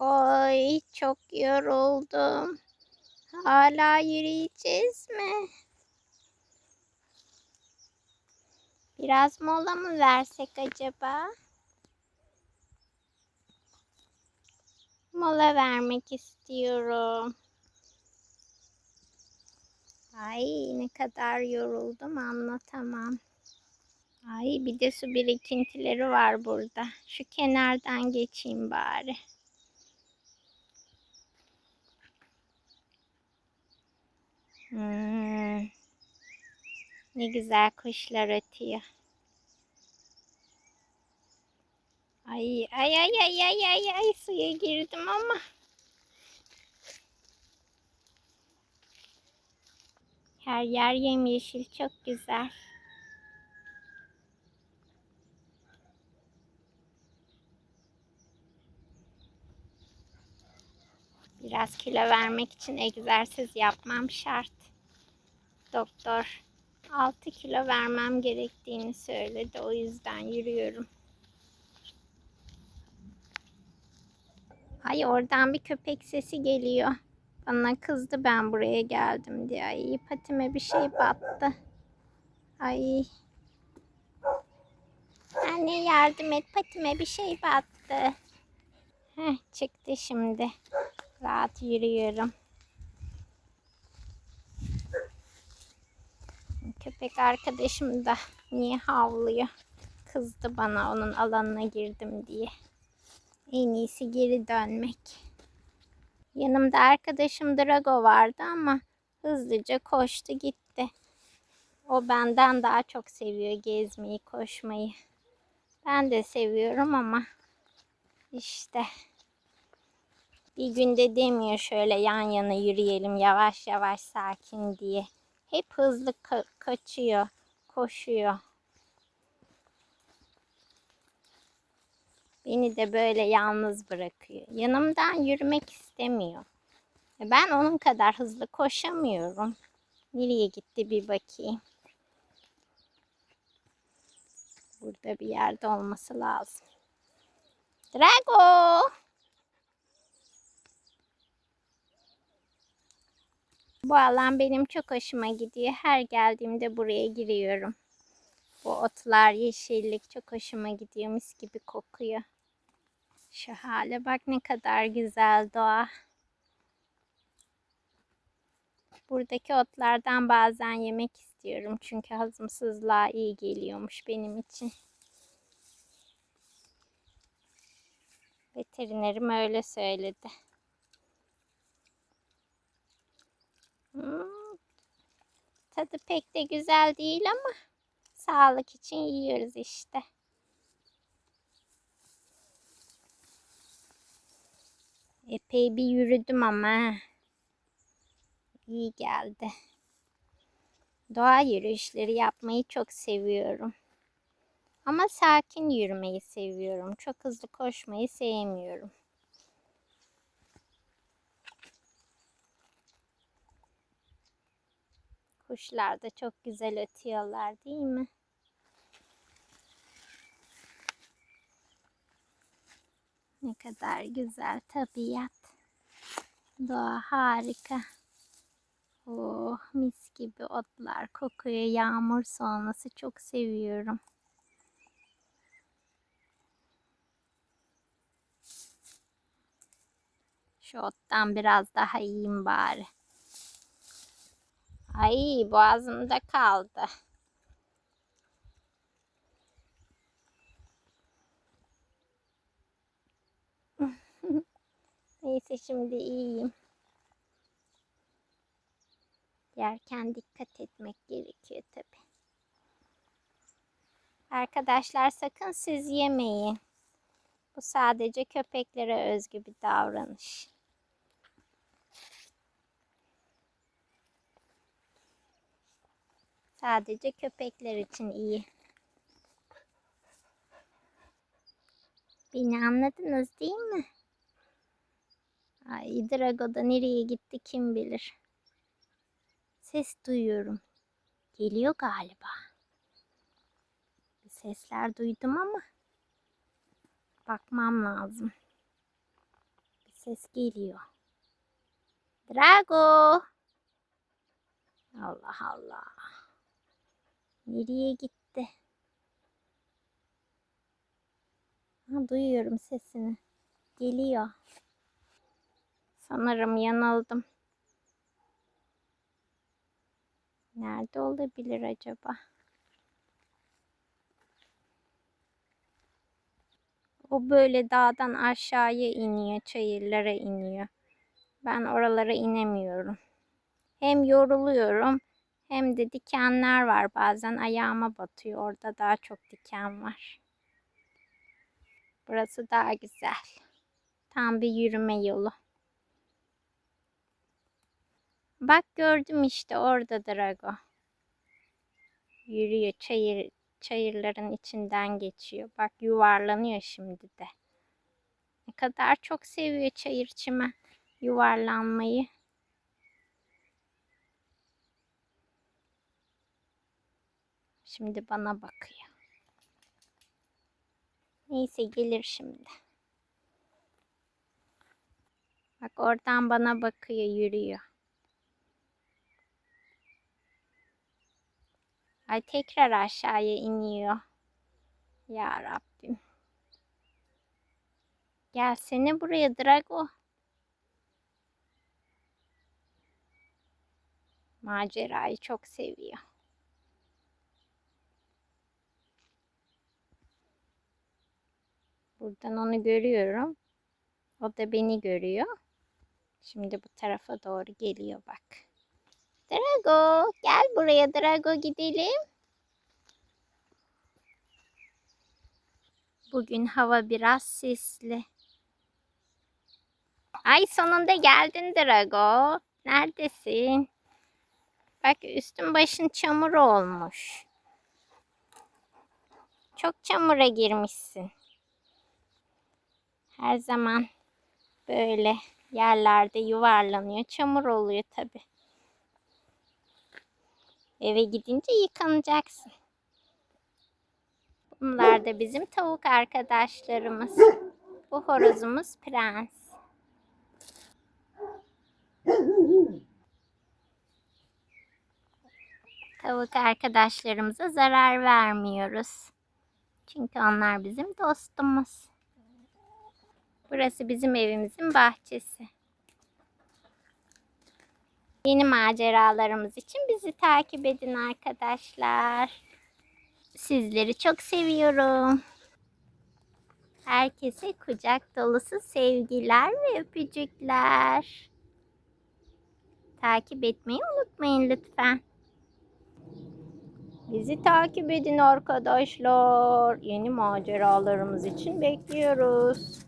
Oy çok yoruldum. Hala yürüyeceğiz mi? Biraz mola mı versek acaba? Mola vermek istiyorum. Ay ne kadar yoruldum anlatamam. Ay bir de su birikintileri var burada. Şu kenardan geçeyim bari. Hmm. Ne güzel kuşlar ötüyor. Ay ay ay ay ay ay ay suya girdim ama. Her yer yemyeşil çok güzel. Biraz kilo vermek için egzersiz yapmam şart. Doktor 6 kilo vermem gerektiğini söyledi. O yüzden yürüyorum. Ay oradan bir köpek sesi geliyor. Bana kızdı ben buraya geldim diye. Ay patime bir şey battı. Ay. Anne yardım et patime bir şey battı. Heh, çıktı şimdi. Rahat yürüyorum. Köpek arkadaşım da niye havlıyor? Kızdı bana onun alanına girdim diye. En iyisi geri dönmek. Yanımda arkadaşım Drago vardı ama hızlıca koştu gitti. O benden daha çok seviyor gezmeyi, koşmayı. Ben de seviyorum ama işte bir günde demiyor şöyle yan yana yürüyelim yavaş yavaş sakin diye. Hep hızlı ka- kaçıyor, koşuyor. Beni de böyle yalnız bırakıyor. Yanımdan yürümek istemiyor. E, Ben onun kadar hızlı koşamıyorum. Nereye gitti bir bakayım. Burada bir yerde olması lazım. Drago! Bu alan benim çok hoşuma gidiyor. Her geldiğimde buraya giriyorum. Bu otlar, yeşillik çok hoşuma gidiyor. Mis gibi kokuyor. Şu hale bak ne kadar güzel doğa. Buradaki otlardan bazen yemek istiyorum. Çünkü hazımsızlığa iyi geliyormuş benim için. Veterinerim öyle söyledi. Tadı pek de güzel değil ama sağlık için yiyoruz işte. Epey bir yürüdüm ama. İyi geldi. Doğa yürüyüşleri yapmayı çok seviyorum. Ama sakin yürümeyi seviyorum. Çok hızlı koşmayı sevmiyorum. Kuşlar da çok güzel ötüyorlar değil mi? Ne kadar güzel tabiat. Doğa harika. Oh mis gibi otlar kokuyor. Yağmur sonrası çok seviyorum. Şu ottan biraz daha yiyeyim bari. Ay boğazımda kaldı. Neyse şimdi iyiyim. Yerken dikkat etmek gerekiyor tabi. Arkadaşlar sakın siz yemeyin. Bu sadece köpeklere özgü bir davranış. Sadece köpekler için iyi. Beni anladınız değil mi? Ay Drago da nereye gitti kim bilir. Ses duyuyorum. Geliyor galiba. Sesler duydum ama bakmam lazım. Bir Ses geliyor. Drago. Allah Allah. Nereye gitti? Ha, duyuyorum sesini. Geliyor. Sanırım yanıldım. Nerede olabilir acaba? O böyle dağdan aşağıya iniyor, çayırlara iniyor. Ben oralara inemiyorum. Hem yoruluyorum hem de dikenler var. Bazen ayağıma batıyor. Orada daha çok diken var. Burası daha güzel. Tam bir yürüme yolu. Bak gördüm işte orada Drago. Yürüyor çayır çayırların içinden geçiyor. Bak yuvarlanıyor şimdi de. Ne kadar çok seviyor çayır çimen yuvarlanmayı. Şimdi bana bakıyor. Neyse gelir şimdi. Bak oradan bana bakıyor, yürüyor. Ay tekrar aşağıya iniyor. Ya Rabbim. Gelsene buraya Drago. Macerayı çok seviyor. Buradan onu görüyorum. O da beni görüyor. Şimdi bu tarafa doğru geliyor bak. Drago gel buraya Drago gidelim. Bugün hava biraz sisli. Ay sonunda geldin Drago. Neredesin? Bak üstün başın çamur olmuş. Çok çamura girmişsin. Her zaman böyle yerlerde yuvarlanıyor. Çamur oluyor tabi. Eve gidince yıkanacaksın. Bunlar da bizim tavuk arkadaşlarımız. Bu horozumuz Prens. Tavuk arkadaşlarımıza zarar vermiyoruz. Çünkü onlar bizim dostumuz. Burası bizim evimizin bahçesi. Yeni maceralarımız için bizi takip edin arkadaşlar. Sizleri çok seviyorum. Herkese kucak dolusu sevgiler ve öpücükler. Takip etmeyi unutmayın lütfen. Bizi takip edin arkadaşlar. Yeni maceralarımız için bekliyoruz.